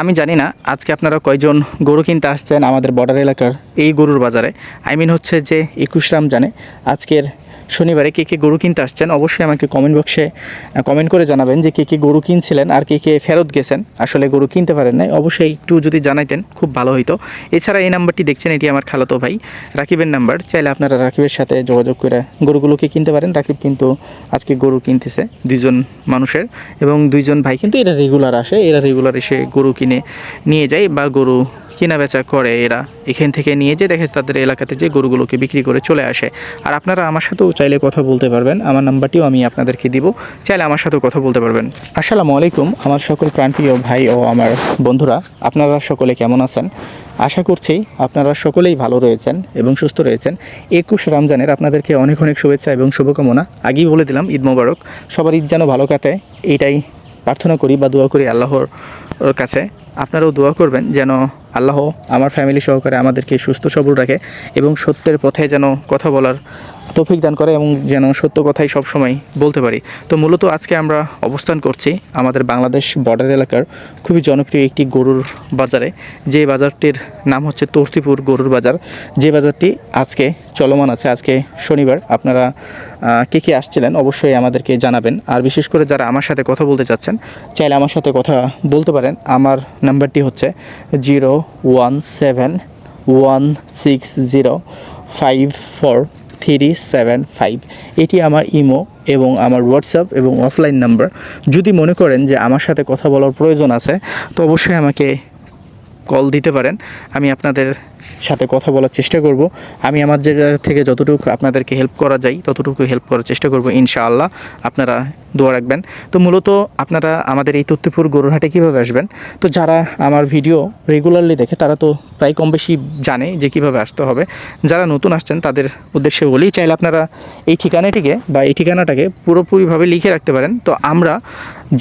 আমি জানি না, আজকে আপনারা কয়জন গরু কিনতে আসছেন আমাদের বর্ডার এলাকার এই গরুর বাজারে। আই মিন হচ্ছে যে একুশ রাম জানে আজকের শনিবারে কে কে গরু কিনতে আসছেন, অবশ্যই আমাকে কমেন্ট বক্সে কমেন্ট করে জানাবেন যে কে কে গরু কিনছিলেন আর কে কে ফেরত গেছেন। আসলে গরু কিনতে পারেন নাই। অবশ্যই একটু যদি জানাইতেন, খুব ভালো হতো এছাড়া এই নাম্বারটি দেখছেন, এটি আমার খালাতো ভাই। রাকিবের নাম্বার। চাইলে আপনারা রাকিবের সাথে যোগাযোগ করে গরুগুলোকে কিনতে পারেন। রাকিব কিন্তু আজকে গরু কিনতেছে, দুইজন মানুষের এবং দুইজন ভাই। কিন্তু এরা রেগুলার আসে, এরা রেগুলার এসে গরু কিনে নিয়ে যায় বা গরু কেনা বেচা করে এরা। এখান থেকে নিয়ে যে দেখে তাদের এলাকাতে যে গরুগুলোকে বিক্রি করে চলে আসে। আর আপনারা আমার সাথেও চাইলে কথা বলতে পারবেন। আমার নাম্বারটিও আমি আপনাদেরকে দিব। চাইলে আমার সাথেও কথা বলতে পারবেন। আসসালামু আলাইকুম। আমার সকল প্রাণপ্রিয় ভাই ও আমার বন্ধুরা, আপনারা সকলে কেমন আছেন? আশা করছি আপনারা সকলেই ভালো রয়েছেন এবং সুস্থ রয়েছেন। একুশ রমজানের আপনাদেরকে অনেক অনেক শুভেচ্ছা এবং শুভকামনা। আগেই বলে দিলাম, ঈদ মোবারক। সবার ঈদ যেন ভালো কাটে এইটাই প্রার্থনা করি বা দোয়া করি আল্লাহর কাছে। আপনারাও দোয়া করবেন যেন আল্লাহ আমার ফ্যামিলি সহকারে আমাদেরকে সুস্থ সবল রাখে এবং সত্যের পথে যেন কথা বলার তৌফিক দান করে এবং যেন সত্য কথাই সবসময় বলতে পারি। তো মূলত আজকে আমরা অবস্থান করছি আমাদের বাংলাদেশ বর্ডার এলাকার খুবই জনপ্রিয় একটি গরুর বাজারে। যে বাজারটির নাম হচ্ছে তর্তিপুর গরুর বাজার। যে বাজারটি আজকে চলমান আছে, আজকে শনিবার। আপনারা কে কে আসছিলেন অবশ্যই আমাদেরকে জানাবেন। আর বিশেষ করে যারা আমার সাথে কথা বলতে চাচ্ছেন, চাইলে আমার সাথে কথা বলতে পারেন। আমার নাম্বারটি হচ্ছে zero one seven one six zero five four three seven five এটি আমার ইমো এবং আমার হোয়াটসঅ্যাপ এবং অফলাইন নাম্বার। যদি মনে করেন যে আমার সাথে কথা বলার প্রয়োজন আছে, তো অবশ্যই আমাকে কল দিতে পারেন। আমি আপনাদের সাথে কথা বলার চেষ্টা করব। আমি আমার জায়গা থেকে যতটুকু আপনাদেরকে হেল্প করা যায়, ততটুকু হেল্প করার চেষ্টা করব ইনশাআল্লাহ। আপনারা দোয়া রাখবেন। তো মূলত আপনারা আমাদের এই তত্ত্বপুর গরুরহাটে কীভাবে আসবেন? তো যারা আমার ভিডিও রেগুলারলি দেখে, তারা তো প্রায় কম বেশি জানে যে কীভাবে আসতে হবে। যারা নতুন আসছেন, তাদের উদ্দেশ্যে বলেই চাইলে আপনারা এই ঠিকানাটিকে বা এই ঠিকানাটাকে পুরোপুরিভাবে লিখে রাখতে পারেন। তো আমরা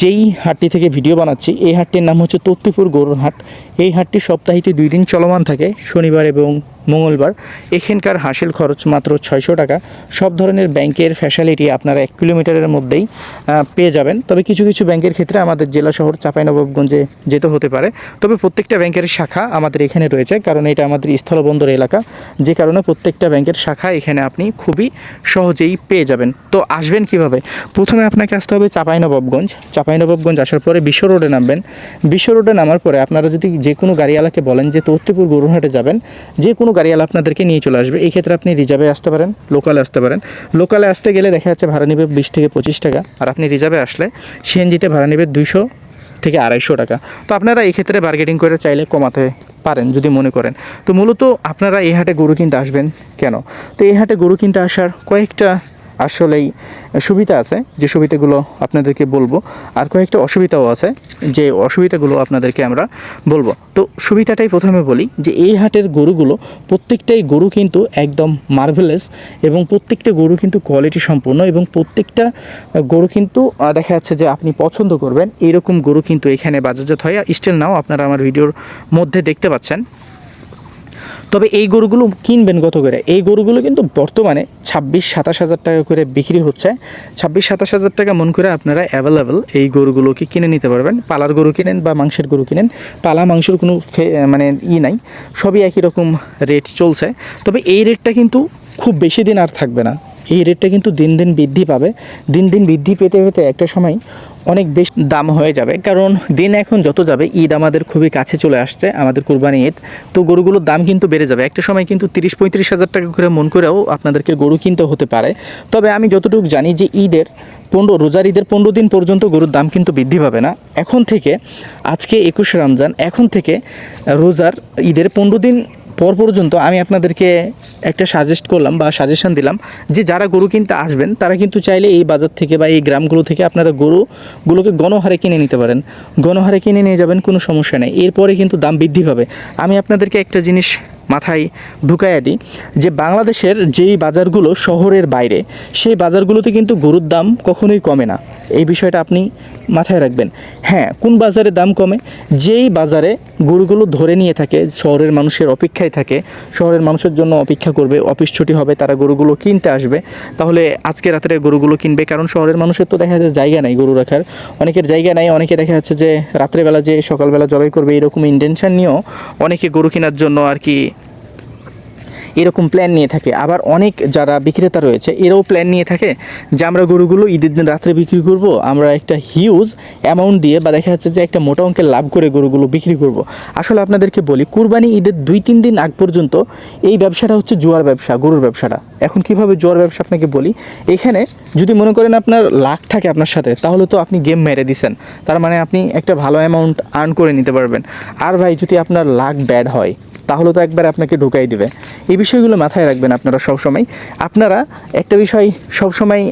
যেই হাটটি থেকে ভিডিও বানাচ্ছি, এই হাটটির নাম হচ্ছে তত্ত্বপুর গরুরহাট। এই হাটটি সপ্তাহিতে দুই দিন চলমান থাকে। শনিবার এবং মঙ্গলবার এখানকার হাসিল খরচ মাত্র ছয়শো টাকা। সব ধরনের ব্যাংকের ফ্যাসিলিটি আপনারা এক কিলোমিটারের মধ্যেই পেয়ে যাবেন। তবে কিছু কিছু ব্যাংকের ক্ষেত্রে আমাদের জেলা শহর চাঁপাইনবাবগঞ্জে যেতে হতে পারে। তবে প্রত্যেকটা ব্যাংকের শাখা আমাদের এখানে রয়েছে, কারণ এটা আমাদের স্থলবন্দর এলাকা। যে কারণে প্রত্যেকটা ব্যাংকের শাখা এখানে আপনি খুবই সহজেই পেয়ে যাবেন। তো আসবেন কীভাবে? প্রথমে আপনাকে আসতে হবে চাঁপাইনবাবগঞ্জ। চাঁপাইনবাবগঞ্জ আসার পরে বিশ্ব রোডে নামবেন। বিশ্ব রোডে নামার পরে আপনারা যদি যে কোনো গাড়িওয়ালাকে বলেন যে তত্ত্বপুর গরুহাটে যাবেন যে কোনো গাড়িওয়ালা আপনাদেরকে নিয়ে চলে আসবে। এই ক্ষেত্রে আপনি রিজার্ভে আসতে পারেন, লোকালে আসতে পারেন। লোকালে আসতে গেলে দেখা যাচ্ছে ভাড়া নেবে বিশ থেকে পঁচিশ টাকা, আর আপনি রিজার্ভে আসলে সিএনজিতে ভাড়া নেবে দুশো থেকে আড়াইশো টাকা। তো আপনারা এই ক্ষেত্রে বার্গেটিং করে চাইলে কমাতে পারেন, যদি মনে করেন। তো মূলত আপনারা এই হাটে গরু কিনতে আসবেন কেন? তো এই হাটে গরু কিনতে আসার কয়েকটা আসলেই সুবিধা আছে, যে সুবিধাগুলো আপনাদেরকে বলব। আর কয়েকটা অসুবিধাও আছে, যে অসুবিধাগুলো আপনাদেরকে আমরা বলব। তো সুবিধাটাই প্রথমে বলি, যে এই হাটের গরুগুলো প্রত্যেকটাই গরু কিন্তু একদম মার্ভেলেস এবং প্রত্যেকটা গরু কিন্তু কোয়ালিটি সম্পূর্ণ এবং প্রত্যেকটা গরু কিন্তু দেখা যাচ্ছে যে আপনি পছন্দ করবেন। এইরকম গরু কিন্তু এখানে বাজারজাত হয়। স্টিল নাও আপনারা আমার ভিডিওর মধ্যে দেখতে পাচ্ছেন। তবে এই গরুগুলো কিনবেন কত করে? এই গরুগুলো কিন্তু বর্তমানে ছাব্বিশ, সাতাশ হাজার টাকা করে বিক্রি হচ্ছে। ছাব্বিশ, সাতাশ হাজার টাকা মন করে আপনারা অ্যাভেলেবেল এই গরুগুলোকে কিনে নিতে পারবেন। পালার গরু কিনেন বা মাংসের গরু কিনেন, পালা, মাংসের কোনো মানে ই নাই, সবই একই রকম রেট চলছে। তবে এই রেটটা কিন্তু খুব বেশি দিন আর থাকবে না। এই রেটটা কিন্তু দিন দিন বৃদ্ধি পাবে। দিন দিন বৃদ্ধি পেতে পেতে একটা সময় অনেক বেশি দাম হয়ে যাবে। কারণ দিন এখন যত যাবে, ঈদ আমাদের খুবই কাছে চলে আসছে, আমাদের কুরবানি ঈদ। তো গরুগুলোর দাম কিন্তু বেড়ে যাবে। একটা সময় কিন্তু তিরিশ পঁয়ত্রিশ হাজার টাকা করে মন করেও আপনাদেরকে গরু কিনতে হতে পারে। তবে আমি যতটুকু জানি যে ঈদের পনেরো, রোজার ঈদের পনেরো দিন পর্যন্ত গরুর দাম কিন্তু বৃদ্ধি পাবে না। এখন থেকে, আজকে একুশে রমজান, এখন থেকে রোজার ঈদের পনেরো দিন পর পর্যন্ত আমি আপনাদেরকে একটা সাজেস্ট করলাম বা সাজেশন দিলাম যে যারা গরু কিনতে আসবেন, তারা কিন্তু চাইলে এই বাজার থেকে বা এই গ্রামগুলো থেকে আপনারা গরুগুলোকে গণহারে কিনে নিতে পারেন। গণহারে কিনে নিয়ে যাবেন, কোনো সমস্যা নেই। এরপরে কিন্তু দাম বৃদ্ধি পাবে। আমি আপনাদেরকে একটা জিনিস মাথায় ঢুকাইয়া দিই, যে বাংলাদেশের যেই বাজারগুলো শহরের বাইরে, সেই বাজারগুলোতে কিন্তু গরুর দাম কখনোই কমে না। এই বিষয়টা আপনি মাথায় রাখবেন। হ্যাঁ কোন বাজারে দাম কমে? যেই বাজারে গরুগুলো ধরে নিয়ে থাকে, শহরের মানুষের অপেক্ষায় থাকে, শহরের মানুষের জন্য অপেক্ষা করবে, অফিস ছুটি হবে, তারা গরুগুলো কিনতে আসবে। তাহলে আজকে রাত্রে গরুগুলো কিনবে, কারণ শহরের মানুষের তো দেখা যাচ্ছে জায়গা নাই গরু রাখার। অনেকের জায়গা নাই, অনেকে দেখা যাচ্ছে যে রাত্রেবেলা যে সকালবেলা জবাই করবে, এরকম ইন্টেনশন নিয়েও অনেকে গরু কেনার জন্য আর কি এরকম প্ল্যান নিয়ে থাকে। আবার অনেক যারা বিক্রেতা রয়েছে, এরাও প্ল্যান নিয়ে থাকে যে আমরা গরুগুলো ঈদের দিন রাত্রে বিক্রি করব, আমরা একটা হিউজ অ্যামাউন্ট দিয়ে বা দেখা যাচ্ছে যে একটা মোটা অঙ্কের লাভ করে গরুগুলো বিক্রি করব। আসলে আপনাদেরকে বলি, কুরবানি ঈদের দুই তিন দিন আগ পর্যন্ত এই ব্যবসাটা হচ্ছে জোয়ার ব্যবসা, গরুর ব্যবসাটা। এখন কীভাবে জোয়ার ব্যবসা আপনাকে বলি, এখানে যদি মনে করেন আপনার লাখ থাকে আপনার সাথে, তাহলে তো আপনি গেম মেরে দিছেন। তার মানে আপনি একটা ভালো অ্যামাউন্ট আর্ন করে নিতে পারবেন। আর ভাই, যদি আপনার লাখ ব্যাড হয় তাহলে তো একবার আপনাকে ঢুকাই দিবে। এই বিষয়গুলো মাথায় রাখবেন আপনারা সবসময়। আপনারা একটা বিষয় সবসময়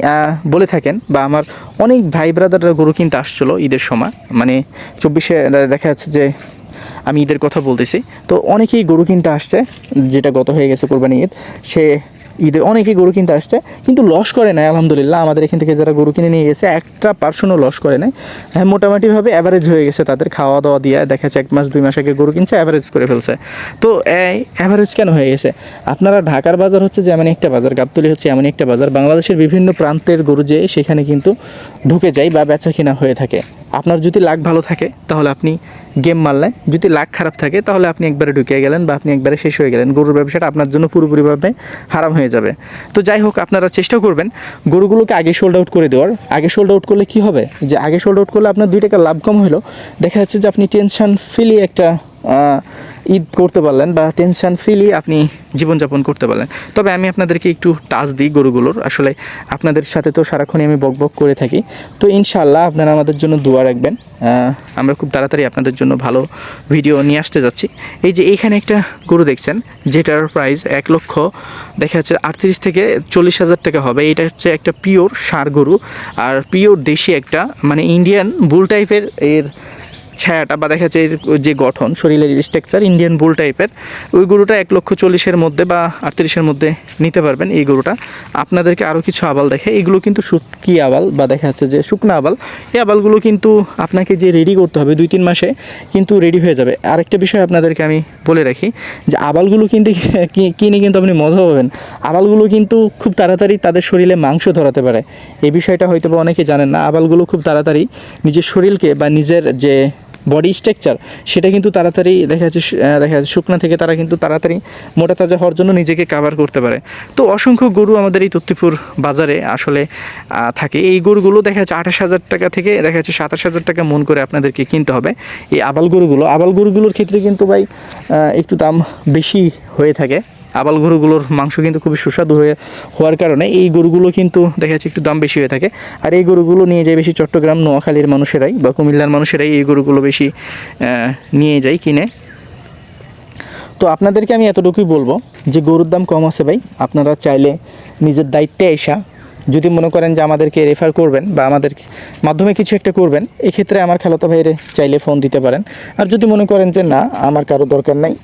বলে থাকেন বা আমার অনেক ভাই ব্রাদাররা গরু কিনতে আসছিল ঈদের সময়। মানে চব্বিশে দেখা যাচ্ছে যে আমি ঈদের কথা বলতেছি। তো অনেকেই গরু কিনতে আসছে, যেটা গত হয়ে গেছে কোরবানি ঈদ। সে ঈদে অনেকেই গরু কিনতে আসছে, কিন্তু লস করে নাই, আলহামদুলিল্লাহ। আমাদের এখান থেকে যারা গরু কিনে নিয়ে গেছে, একটা পার্সনও লস করে নাই। হ্যাঁ মোটামুটিভাবে অ্যাভারেজ হয়ে গেছে তাদের খাওয়া দাওয়া দিয়ে। দেখা যাচ্ছে এক মাস, দুই মাস আগে গরু কিনছে অ্যাভারেজ করে ফেলছে। তো এই অ্যাভারেজ কেন হয়ে গেছে? আপনারা ঢাকার বাজার হচ্ছে যে এমন একটা বাজার, গাবতলি হচ্ছে এমন একটা বাজার। বাংলাদেশের বিভিন্ন প্রান্তের গরু যে, সেখানে কিন্তু ঢুকে যায় বা বেচা কিনা হয়ে থাকে। আপনার যদি লাখ ভালো থাকে, তাহলে আপনি গেম মারলে যদি লাখ খারাপ থাকে, তাহলে আপনি একবারে ঢুকে গেলেন বা আপনি একবারে শেষ হয়ে গেলেন। গরুর ব্যবসাটা আপনার জন্য পুরোপুরিভাবে হারাম হয়ে যাবে। তো যাই হোক, আপনারা চেষ্টা করবেন গরুগুলোকে আগে শোল্ড আউট করে দেওয়ার। আগে শোল্ড আউট করলে কি হবে? যে আগে শোল্ড আউট করলে আপনার দুই টাকা লাভ কম হলো। দেখা যাচ্ছে যে আপনি টেনশন ফিলি একটা ঈদ করতে পারলেন বা টেনশন ফ্রিলি আপনি জীবনযাপন করতে পারলেন। তবে আমি আপনাদেরকে একটু টাচ দিই গরুগুলোর। আসলে আপনাদের সাথে তো সারাক্ষণই আমি বক বক করে থাকি। তো ইনশাল্লাহ আপনারা আমাদের জন্য দোয়া রাখবেন। আমরা খুব তাড়াতাড়ি আপনাদের জন্য ভালো ভিডিও নিয়ে আসতে যাচ্ছি। এই যে এইখানে একটা গরু দেখছেন, যেটার প্রাইস এক লক্ষ, দেখা যাচ্ছে আটত্রিশ থেকে চল্লিশ হাজার টাকা হবে। এটা হচ্ছে একটা পিওর ষাঁড় গরু। আর পিওর দেশি একটা মানে ইন্ডিয়ান বুল টাইপের এর ছায়াটা বা দেখা এর যে গঠন, শরীরের স্ট্রাকচার ইন্ডিয়ান বুল টাইপের ওই গরুটা এক লক্ষ চল্লিশের মধ্যে বা আটত্রিশের মধ্যে নিতে পারবেন এই গরুটা। আপনাদেরকে আরও কিছু আবাল দেখে এগুলো কিন্তু শুটকি আবাল বা দেখা যাচ্ছে যে শুকনো আবাল। এই আবালগুলো কিন্তু আপনাকে যে রেডি করতে হবে দুই তিন মাসে কিন্তু রেডি হয়ে যাবে। আরেকটা বিষয় আপনাদেরকে আমি বলে রাখি যে আবালগুলো কিন্তু কিনে কিন্তু আপনি মজা পাবেন। আবালগুলো কিন্তু খুব তাড়াতাড়ি তাদের শরীরে মাংস ধরাতে পারে। এই বিষয়টা হয়তো বা অনেকে জানেন না। আবালগুলো খুব তাড়াতাড়ি নিজের শরীরকে বা নিজের যে বডি স্ট্রাকচার সেটা কিন্তু তাড়াতাড়ি দেখা যাচ্ছে দেখা যাচ্ছে শুকনা থেকে তারা কিন্তু তাড়াতাড়ি মোটা তাজা হওয়ার জন্য নিজেকে কাভার করতে পারে। তো অসংখ্য গরু আমাদের এই তত্ত্বপুর বাজারে আসলে থাকে। এই গরুগুলো দেখা যাচ্ছে আঠাশ হাজার টাকা থেকে দেখা যাচ্ছে সাতাশ হাজার টাকা মন করে আপনাদেরকে কিনতে হবে। এই আবাল গরুগুলো, আবাল গরুগুলোর ক্ষেত্রে কিন্তু ভাই একটু দাম বেশি হয়ে থাকে। আবাল গরুগুলোর মাংস কিন্তু খুবই সুস্বাদু হয়ে হওয়ার কারণে এই গরুগুলো কিন্তু দেখা যাচ্ছে একটু দাম বেশি হয়ে থাকে। আর এই গরুগুলো নিয়ে যায় বেশি চট্টগ্রাম, নোয়াখালীর মানুষেরাই বা কুমিল্লার মানুষেরাই এই গরুগুলো বেশি নিয়ে যায়, কিনে। তো আপনাদেরকে আমি এতটুকুই বলব যে গরুর দাম কম আছে ভাই। আপনারা চাইলে নিজের দায়িত্বে এসা যদি মনে করেন যে আমাদেরকে রেফার করবেন বা আমাদের মাধ্যমে কিছু একটা করবেন, এক্ষেত্রে আমার খালাতো ভাইরে চাইলে ফোন দিতে পারেন। আর যদি মনে করেন যে না, আমার কারও দরকার নাই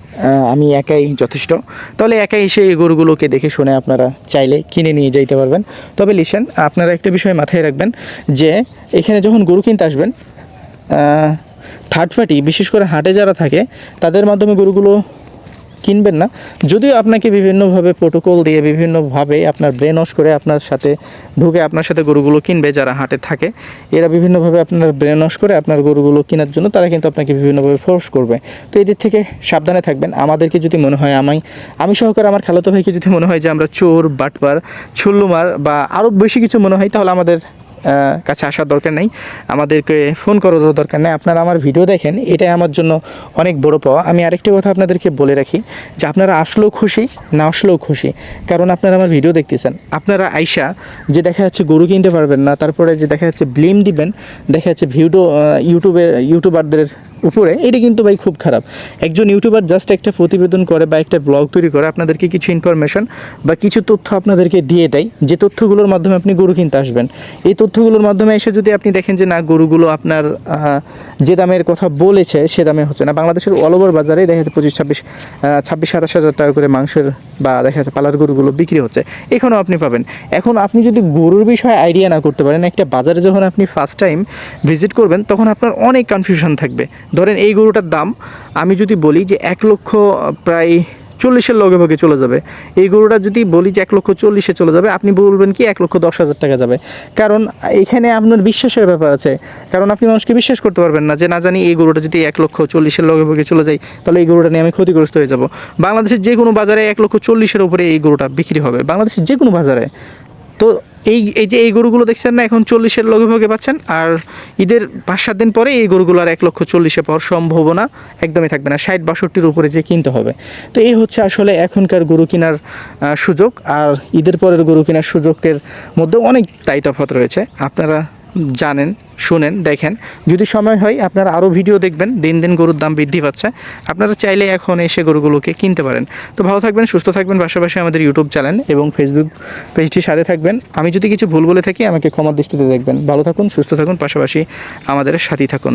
আমি একাই যথেষ্ট, তাহলে একাই এসে এই গরুগুলোকে দেখে শুনে আপনারা চাইলে কিনে নিয়ে যাইতে পারবেন। তবে লিসেন, আপনারা একটা বিষয় মাথায় রাখবেন যে এখানে যখন গরু কিনতে আসবেন থার্ড পার্টি বিশেষ করে হাটে যারা থাকে, তাদের মাধ্যমে গরুগুলো কিনবেন না। যদিও আপনাকে বিভিন্নভাবে প্রোটোকল দিয়ে, বিভিন্নভাবে আপনার ব্রেন ওয়াশ করে আপনার সাথে ঢুকে আপনার সাথে গরুগুলো কিনবে যারা হাটে থাকে, এরা বিভিন্নভাবে আপনার ব্রেন ওয়াশ করে আপনার গরুগুলো কেনার জন্য তারা কিন্তু আপনাকে বিভিন্নভাবে ফোর্স করবে। তো এদের থেকে সাবধানে থাকবেন। আমাদেরকে যদি মনে হয় আমি আমি সহকারে আমার খালাতো ভাইকে যদি মনে হয় যে আমরা চোর, বাটপার, ছুল্লুমার বা আরও বেশি কিছু মনে হয় তাহলে আমাদের কাছে আসার দরকার নেই। আমাদেরকে ফোন করার দরকার নেই। আপনারা আমার ভিডিও দেখেন, এটাই আমার জন্য অনেক বড় পাওয়া। আমি আরেকটি কথা আপনাদেরকে বলে রাখি, যে আপনারা আসলেও খুশি, না আসলেও খুশি। কারণ আপনারা আমার ভিডিও দেখতেছেন। আপনারা আইসা যে দেখা যাচ্ছে গরু কিনতে পারবেন না, তারপরে যে দেখা যাচ্ছে ব্লেম দিবেন, দেখা যাচ্ছে ভিডিও ইউটিউবে, ইউটিউবারদের উপরে, এটা কিন্তু ভাই খুব খারাপ। একজন ইউটিউবার জাস্ট একটা প্রতিবেদন করে বা একটা ব্লগ তৈরি করে, আপনাদেরকে কিছু ইনফরমেশন বা কিছু তথ্য আপনাদেরকে দিয়ে দেয়, যে তথ্যগুলোর মাধ্যমে আপনি গরু কিনতে আসবেন। এই তথ্যগুলোর মাধ্যমে এসে যদি আপনি দেখেন যে, না, গরুগুলো আপনার যে দামের কথা বলেছে, সে দামে হচ্ছে না। বাংলাদেশের অল ওভার বাজারে দেখা যাচ্ছে পঁচিশ, ছাব্বিশ ছাব্বিশ, সাতাশ হাজার টাকা করে মাংসের বা দেখা যাচ্ছে পালার গরুগুলো বিক্রি হচ্ছে। এখানেও আপনি পাবেন। এখন আপনি যদি গরুর বিষয়ে আইডিয়া না করতে পারেন, একটা বাজারে যখন আপনি ফার্স্ট টাইম ভিজিট করবেন, তখন আপনার অনেক কনফিউশন থাকবে। ধরেন এই গরুটার দাম, আমি যদি বলি যে এক লক্ষ প্রায় চল্লিশের লগে ভাগে চলে যাবে। এই গরুটা যদি বলি যে এক লক্ষ চল্লিশে চলে যাবে, আপনি বলবেন কি এক লক্ষ দশ হাজার টাকা যাবে। কারণ এখানে আপনার বিশ্বাসের ব্যাপার আছে। কারণ আপনি মানুষকে বিশ্বাস করতে পারবেন না যে, না জানি এই গরুটা যদি এক লক্ষ চল্লিশের লগে ভাগে চলে যায়, তাহলে এই গরুটা নিয়ে আমি ক্ষতিগ্রস্ত হয়ে যাব। বাংলাদেশের যে কোনো বাজারে এক লক্ষ চল্লিশের উপরে এই গরুটা বিক্রি হবে। বাংলাদেশের যে কোনো বাজারে। তো এই এই যে এই গরুগুলো দেখছেন না, এখন চল্লিশের লগে ভাগে পাচ্ছেন, আর ঈদের পাঁচ, সাত দিন পরে এই গরুগুলো আর এক লক্ষ চল্লিশে পাওয়ার সম্ভাবনা একদমই থাকবে না। ষাট, বাষট্টির উপরে যে কিনতে হবে। তো এই হচ্ছে আসলে এখনকার গরু কেনার সুযোগ, আর ঈদের পরের গরু কেনার সুযোগের মধ্যে অনেক তাই রয়েছে। আপনারা জানেন শুনেন, দেখেন। যদি সময় হয়, আপনারা আরও ভিডিও দেখবেন। দিন দিন গরুর দাম বৃদ্ধি পাচ্ছে। আপনারা চাইলে এখন এসে গরুগুলোকে কিনতে পারেন। তো ভালো থাকবেন, সুস্থ থাকবেন, পাশাপাশি আমাদের ইউটিউব চ্যানেল এবং ফেসবুক পেজটির সাথে থাকবেন। আমি যদি কিছু ভুল বলে থাকি, আমাকে ক্ষমার দৃষ্টিতে দেখবেন। ভালো থাকুন, সুস্থ থাকুন, পাশাপাশি আমাদের সাথেই থাকুন।